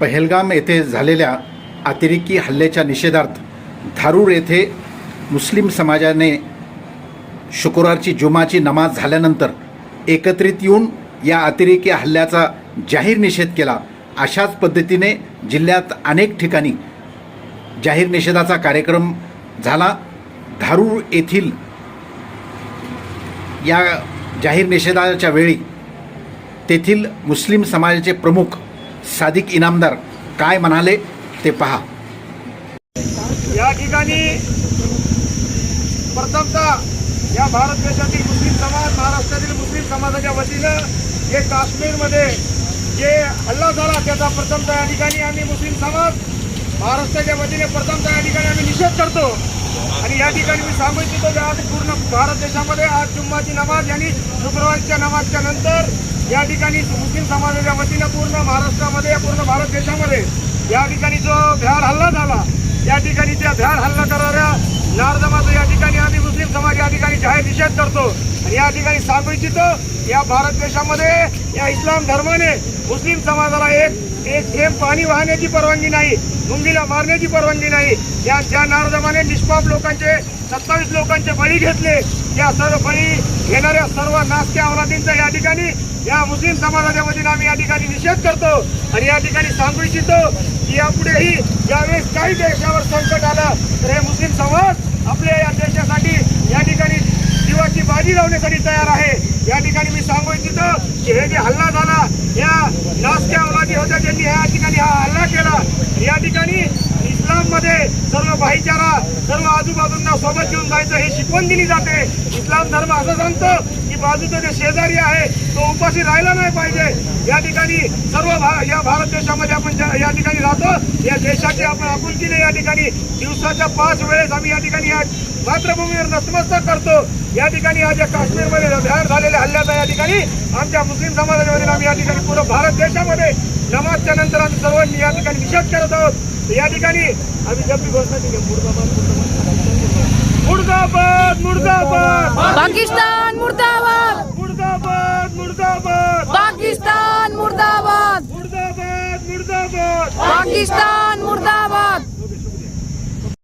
पहलगाम येथे झालेल्या अतिरेकी हल्ल्याच्या निषेधार्थ धारूर येथे मुस्लिम समाजाने शुक्रवारची जुमाची नमाज झाल्यानंतर एकत्रित येऊन या अतिरेकी हल्ल्याचा जाहीर निषेध केला. अशाच पद्धतीने जिल्ह्यात अनेक ठिकाणी जाहीर निषेधाचा कार्यक्रम झाला. धारूर येथील या जाहीर निषेधाच्या वेळी तेथील मुस्लिम समाजाचे प्रमुख सादिक इनामदार काय म्हणाले ते पहा. या ठिकाणी प्रथमतः या भारत देशातील मुस्लिम समाज महाराष्ट्रातील मुस्लिम समाजाच्या वतीनं जे काश्मीरमध्ये जे हल्ला झाला त्याचा प्रथमतः या ठिकाणी आम्ही मुस्लिम समाज महाराष्ट्राच्या वतीने प्रथमतः या ठिकाणी आम्ही निषेध करतो. आणि या ठिकाणी मी सांगू इच्छितो की आज पूर्ण भारत देशामध्ये आज जुम्माची नमाज आणि शुक्रवारच्या नमाजच्या नंतर या ठिकाणी मुस्लिम समाजाच्या वतीनं पूर्ण महाराष्ट्रामध्ये पूर्ण भारत देशामध्ये या ठिकाणी जो भ्याड हल्ला झाला या ठिकाणी त्या भ्याड हल्ला करणाऱ्या नारदमाचा या ठिकाणी आम्ही मुस्लिम समाज या ठिकाणी जाहीर निषेध करतो? आणि या ठिकाणी सांगू इच्छितो या भारत देशामध्ये या इस्लाम धर्माने मुस्लिम समाजाला एक एक थेंब पाणी वाहण्याची परवानगी नाही मुंगीला मारण्याची परवानगी नाही. या ज्या नारदमाने निष्पाप लोकांचे सत्तावीस लोकांचे बळी घेतले या सर्व बळी घेणाऱ्या सर्व नास्त्या अवलादींचा या ठिकाणी या मुस्लिम समाजाच्या वतीने आम्ही या ठिकाणी निषेध करतो. आणि या ठिकाणी सांगू इच्छितो की यापुढेही ज्यावेळेस काही देशावर संकट आलं तर हे मुस्लिम समाज आपल्या या देशासाठी बाजी लावण्यासाठी तयार आहे. या ठिकाणी मी सांगू इच्छितो की हे जे हल्ला झाला या नासक्या अवलादी होत्या ज्यांनी या ठिकाणी हा हल्ला केला. या ठिकाणी इस्लाममध्ये सर्व भाईचारा सर्व आजूबाजूंना सोबत घेऊन जायचं हे शिकवण दिली जाते. इस्लाम धर्म असं सांगतो की की बाजूचा जे शेजारी आहे तो उपाशी राहिला नाही पाहिजे. या ठिकाणी सर्व या भारत देशामध्ये आपण या ठिकाणी राहतो या देशाची आपण आपुलकीने या ठिकाणी दिवसाच्या पाच वेळेस आम्ही या ठिकाणी या मातृभूमीवर नतमस्तक करतो. या ठिकाणी आज या काश्मीरमध्ये जाहीर झालेल्या हल्ल्याचा या ठिकाणी आमच्या मुस्लिम समाजाच्या वतीने आम्ही या ठिकाणी पूर्ण भारत देशामध्ये नमाजच्या नंतर आम्ही सर्वांनी या ठिकाणी निषेध करत आहोत. या ठिकाणी आम्ही जब घोषणा केली मुर्दाबाद मुर्दाबाद पाकिस्तान मुर्दा Pakistan!